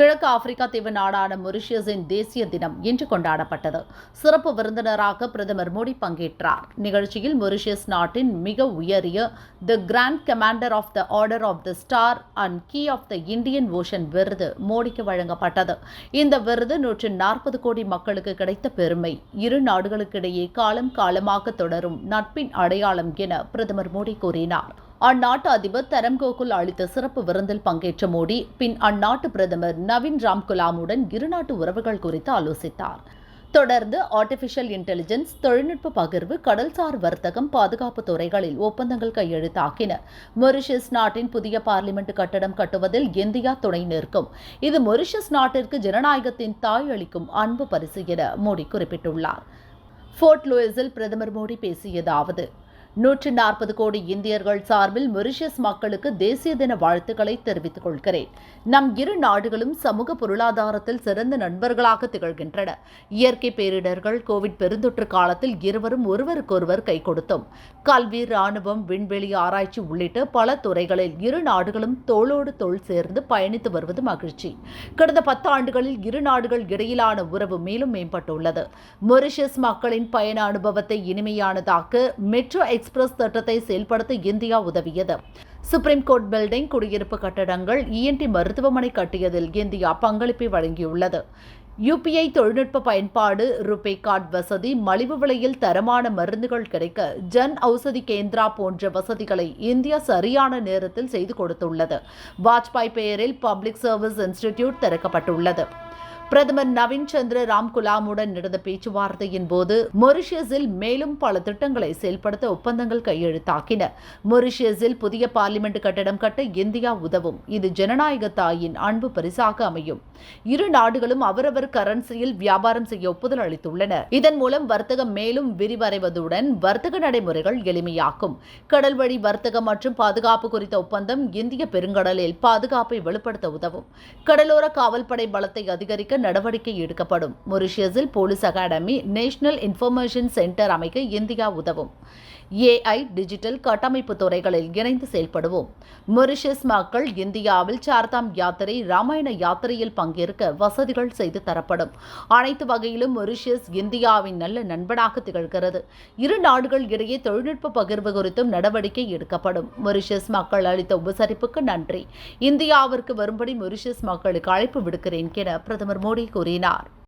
கிழக்கு ஆப்பிரிக்கா தீவு நாடான மொரிஷியஸின் தேசிய தினம் இன்று கொண்டாடப்பட்டது. சிறப்பு விருந்தினராக பிரதமர் மோடி பங்கேற்றார். நிகழ்ச்சியில் மொரிஷியஸ் நாட்டின் மிக உயரிய the grand commander of the order of the star and key of the Indian ocean விருது மோடிக்கு வழங்கப்பட்டது. இந்த விருது நூற்று நாற்பது கோடி மக்களுக்கு கிடைத்த பெருமை. இரு நாடுகளுக்கிடையே காலம் காலமாக தொடரும் நட்பின் அடையாளம் என பிரதமர் மோடி கூறினார். அந்நாட்டு அதிபர் தரம்கோகுல் அளித்த சிறப்பு விருந்தில் பங்கேற்ற மோடி பின் அந்நாட்டு பிரதமர் நவீன் ராம்குலாமுடன் இருநாட்டு உறவுகள் குறித்து ஆலோசித்தார். தொடர்ந்து ஆர்டிபிஷியல் இன்டெலிஜென்ஸ் தொழில்நுட்ப பகிர்வு கடல்சார் வர்த்தகம் பாதுகாப்பு துறைகளில் ஒப்பந்தங்கள் கையெழுத்தாக்கின. மொரிஷியஸ் நாட்டின் புதிய பார்லிமெண்ட் கட்டடம் கட்டுவதில் இந்தியா துணை நிற்கும். இது மொரிஷியஸ் நாட்டிற்கு ஜனநாயகத்தின் தாய் அளிக்கும் அன்பு பரிசு என மோடி குறிப்பிட்டுள்ளார். ஃபோர்ட் லூயிஸில் பிரதமர் மோடி பேசியதாவது நூற்று நாற்பது கோடி இந்தியர்கள் சார்பில் மொரிஷியஸ் மக்களுக்கு தேசிய தின வாழ்த்துக்களை தெரிவித்துக் கொள்கிறேன். நம் இரு நாடுகளும் சமூக பொருளாதாரத்தில் சிறந்த நண்பர்களாக திகழ்கின்றன. இயற்கை பேரிடர்கள் கோவிட் பெருந்தொற்று காலத்தில் இருவரும் ஒருவருக்கொருவர் கை கொடுத்தோம். கல்வி ராணுவம் விண்வெளி ஆராய்ச்சி உள்ளிட்ட பல துறைகளில் இரு நாடுகளும் தோளோடு தோள் சேர்ந்து பயணித்து வருவது மகிழ்ச்சி. கடந்த பத்து ஆண்டுகளில் இரு நாடுகள் இடையிலான உறவு மேலும் மேம்பட்டுள்ளது. மொரிஷியஸ் மக்களின் பயண அனுபவத்தை இனிமையானதாக்க மெட்ரோ எக்ஸ்பிரஸ் திட்டத்தை செயல்படுத்த இந்தியா உதவியது. சுப்ரீம் கோர்ட் பில்டிங் குடியிருப்பு கட்டடங்கள் இஎன்டி மருத்துவமனை கட்டியதில் இந்தியா பங்களிப்பை வழங்கியுள்ளது. யுபிஐ தொழில்நுட்ப பயன்பாடு ருபே கார்டு வசதி மலிவு விலையில் தரமான மருந்துகள் கிடைக்க ஜன் ஔஷதி கேந்திரா போன்ற வசதிகளை இந்தியா சரியான நேரத்தில் செய்து கொடுத்துள்ளது. வாஜ்பாய் பெயரில் பப்ளிக் சர்வீஸ் இன்ஸ்டிடியூட் திறக்கப்பட்டுள்ளது. பிரதமர் நவீன் சந்திர ராம்குலாமுடன் நடந்த பேச்சுவார்த்தையின் போது மொரிஷியஸில் மேலும் பல திட்டங்களை செயல்படுத்த ஒப்பந்தங்கள் கையெழுத்தாக்கின மொரிஷியஸில் புதிய பார்லிமெண்ட் கட்டடம் கட்ட இந்தியா உதவும். இது ஜனநாயக தாயின் அன்பு பரிசாக அமையும். இரு நாடுகளும் அவரவர் கரன்சியில் வியாபாரம் செய்ய ஒப்புதல் அளித்துள்ளன இதன் மூலம் வர்த்தகம் மேலும் விரிவடைவதுடன் வர்த்தக நடைமுறைகள் எளிமையாக்கும் கடல் வழி வர்த்தகம் மற்றும் பாதுகாப்பு குறித்த ஒப்பந்தம் இந்திய பெருங்கடலில் பாதுகாப்பை வலுப்படுத்த உதவும். கடலோர காவல்படை பலத்தை அதிகரிக்க நடவடிக்கை எடுக்கப்படும். மொரிஷியஸில் police academy national information centre அமைக்க இந்தியா உதவும். ஏஐ டிஜிட்டல் கட்டமைப்பு துறைகளில் இணைந்து செயல்படுவோம். மொரிஷியஸ் மக்கள் இந்தியாவில் சார்தாம் யாத்திரை ராமாயண யாத்திரையில் பங்கேற்க வசதிகள் செய்து தரப்படும். அனைத்து வகையிலும் மொரிஷியஸ் இந்தியாவின் நல்ல நண்பனாக திகழ்கிறது. இரு நாடுகள் இடையே தொழில்நுட்ப பகிர்வு குறித்தும் நடவடிக்கை எடுக்கப்படும். மொரிஷியஸ் மக்கள் அளித்த உபசரிப்புக்கு நன்றி. இந்தியாவிற்கு வரும்படி மொரிஷியஸ் மக்களுக்கு அழைப்பு விடுக்கிறேன் என பிரதமர் மோடி கூறினார்.